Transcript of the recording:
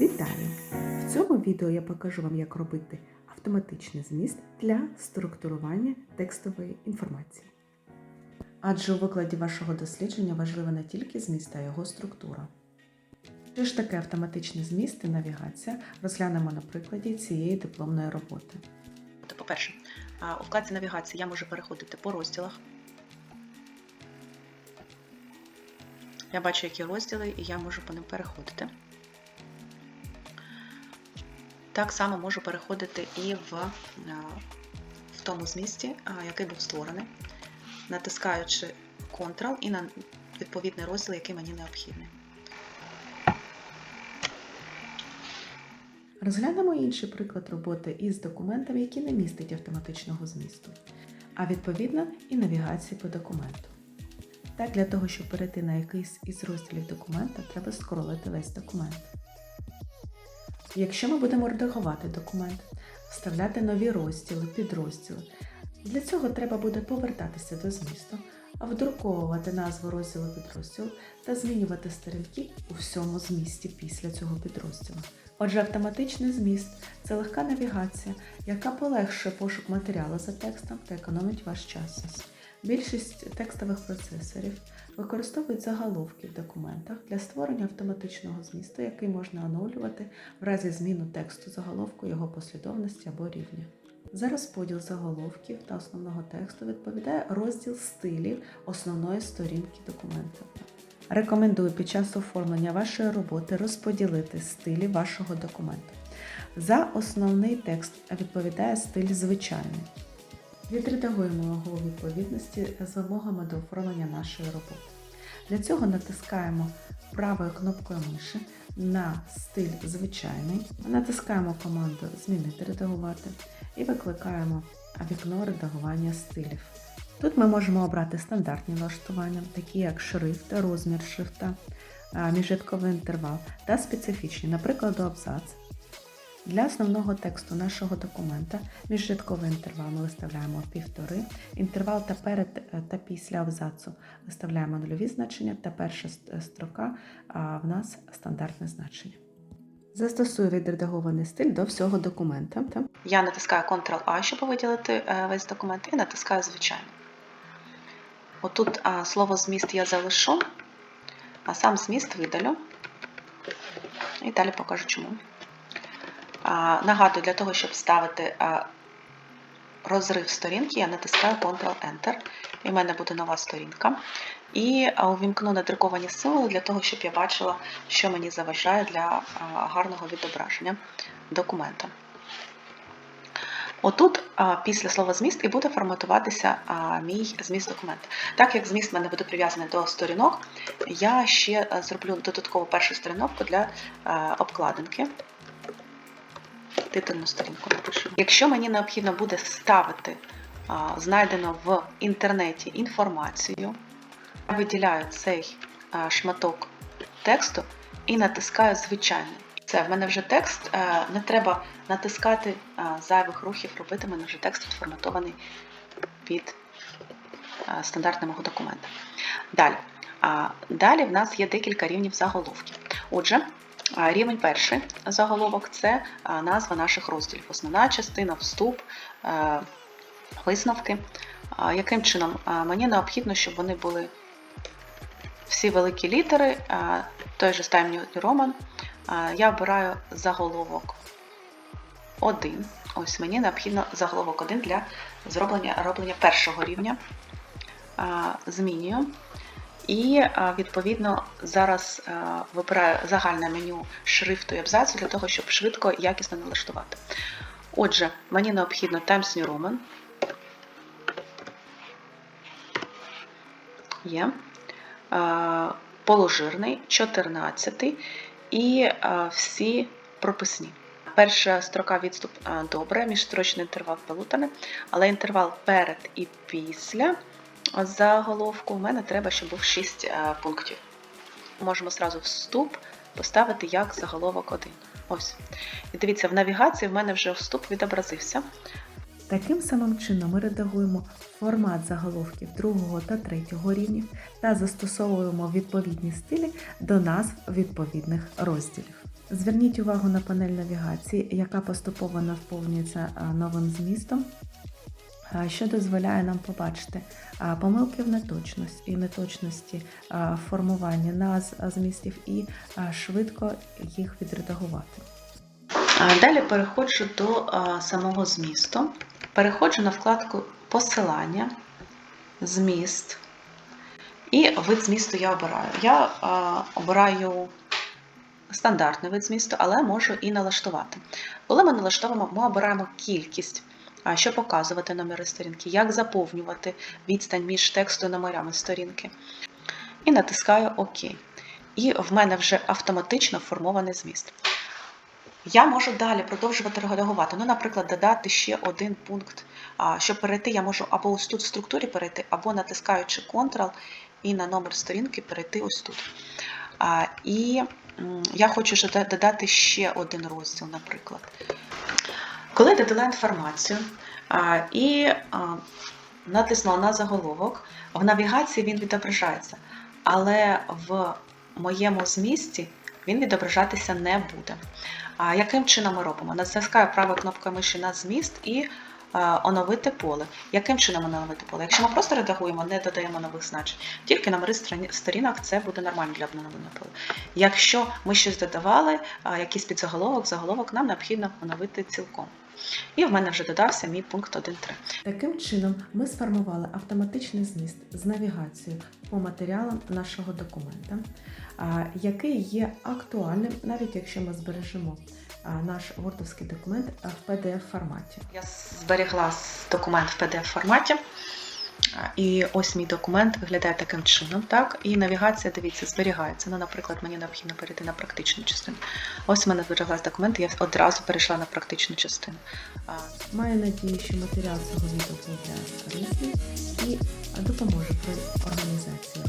Вітаю! В цьому відео я покажу вам, як робити автоматичний зміст для структурування текстової інформації. Адже у викладі вашого дослідження важлива не тільки зміст, а його структура. Що ж таке автоматичний зміст і навігація, розглянемо на прикладі цієї дипломної роботи. По-перше, у вкладці навігації я можу переходити по розділах. Я бачу, які розділи, і я можу по ним переходити. Так само можу переходити і в, в тому змісті, який був створений, натискаючи Ctrl і на відповідний розділ, який мені необхідний. Розглянемо інший приклад роботи із документами, які не містять автоматичного змісту, а відповідно і навігації по документу. Так, для того, щоб перейти на якийсь із розділів документа, треба скролити весь документ. Якщо ми будемо редагувати документ, вставляти нові розділи, підрозділи, для цього треба буде повертатися до змісту, вдруковувати назву розділу підрозділу та змінювати сторінки у всьому змісті після цього підрозділу. Отже, автоматичний зміст це легка навігація, яка полегшує пошук матеріалу за текстом та економить ваш час. Більшість текстових процесорів використовують заголовки в документах для створення автоматичного змісту, який можна оновлювати в разі зміну тексту заголовку, його послідовності або рівня. За розподіл заголовків та основного тексту відповідає розділ стилів основної сторінки документа. Рекомендую під час оформлення вашої роботи розподілити стилі вашого документу. За основний текст відповідає стиль звичайний. Відредагуємо його у відповідності з вимогами до оформлення нашої роботи. Для цього натискаємо правою кнопкою миші на стиль звичайний, натискаємо команду Змінити редагувати і викликаємо вікно редагування стилів. Тут ми можемо обрати стандартні налаштування, такі як шрифт, розмір шрифта, міжрядковий інтервал та специфічні, наприклад, абзац. Для основного тексту нашого документа міжрядковий інтервал ми виставляємо півтори, інтервал та перед та після абзацу виставляємо нульові значення та перша строка а в нас стандартне значення. Застосую відредагований стиль до всього документа. Я натискаю Ctrl-A, щоб виділити е, весь документ, і натискаю звичайно. Отут слово зміст я залишу, а сам зміст видалю. І далі покажу чому. Нагадую, для того, щоб ставити розрив сторінки, я натискаю Ctrl-Enter, і в мене буде нова сторінка. І увімкну надруковані символи для того, щоб я бачила, що мені заважає для гарного відображення документа. Отут після слова зміст і буде форматуватися мій зміст документа. Так як зміст в мене буде прив'язаний до сторінок, я ще зроблю додаткову першу сторінку для обкладинки. Титульну сторінку напишу. Якщо мені необхідно буде вставити а, знайдену в інтернеті інформацію, я виділяю цей шматок тексту і натискаю звичайний. Все, в мене вже текст, не треба натискати зайвих рухів, робити, в мене вже текст відформатований під стандартний мого документа. Далі. Далі в нас є декілька рівнів заголовків. Отже, рівень перший заголовок це назва наших розділів. Основна частина, вступ, висновки. Яким чином? Мені необхідно, щоб вони були всі великі літери, той же New Roman, я обираю заголовок 1. Ось мені необхідно заголовок 1 для зроблення роблення першого рівня. Змінюю. І, відповідно, зараз вибираю загальне меню шрифту і абзацу для того, щоб швидко і якісно налаштувати. Отже, мені необхідно Times New Roman. Є. Положирний, 14 і всі прописні. Перша строка відступ добре, міжстрочний інтервал полутане, але інтервал перед і після заголовку в мене треба, щоб був 6 пунктів. Можемо зразу вступ поставити як заголовок 1. Ось. І дивіться, в навігації в мене вже вступ відобразився. Таким самим чином ми редагуємо формат заголовків другого та третього рівнів та застосовуємо відповідні стилі до назв відповідних розділів. Зверніть увагу на панель навігації, яка поступово наповнюється новим змістом, що дозволяє нам побачити помилки в неточності і неточності формування назв змістів і швидко їх відредагувати. Далі переходжу до самого змісту. Переходжу на вкладку Посилання, зміст. І вид змісту я обираю. Я обираю стандартний вид змісту, але можу і налаштувати. Коли ми налаштовуємо, ми обираємо кількість, що показувати номери сторінки, як заповнювати відстань між тексту і номерами сторінки. І натискаю ОК. І в мене вже автоматично формований зміст. Я можу далі продовжувати редагувати. Ну, наприклад, додати ще один пункт. Щоб перейти, я можу або ось тут в структурі перейти, або натискаючи Ctrl і на номер сторінки перейти ось тут. І я хочу додати ще один розділ, наприклад. Коли додала інформацію і натиснула на заголовок, в навігації він відображається, але в моєму змісті він відображатися не буде. Яким чином ми робимо? Натискаю правою кнопкою миші на зміст і оновити поле. Яким чином оновити поле? Якщо ми просто редагуємо, не додаємо нових значень, тільки номери сторінок це буде нормально для обновлення поля. Якщо ми щось додавали, якийсь підзаголовок, заголовок, нам необхідно оновити цілком. І в мене вже додався мій пункт 1.3. Таким чином, ми сформували автоматичний зміст з навігацією по матеріалам нашого документа, який є актуальним, навіть якщо ми збережемо наш вордовський документ в pdf форматі. Я зберігла документ в PDF форматі. І ось мій документ виглядає таким чином, так? І навігація, дивіться, зберігається. Ну, наприклад, мені необхідно перейти на практичну частину. Ось у мене збереглась документ, і я одразу перейшла на практичну частину. Маю надію, що матеріал цього відео вас корисним і допоможе при організації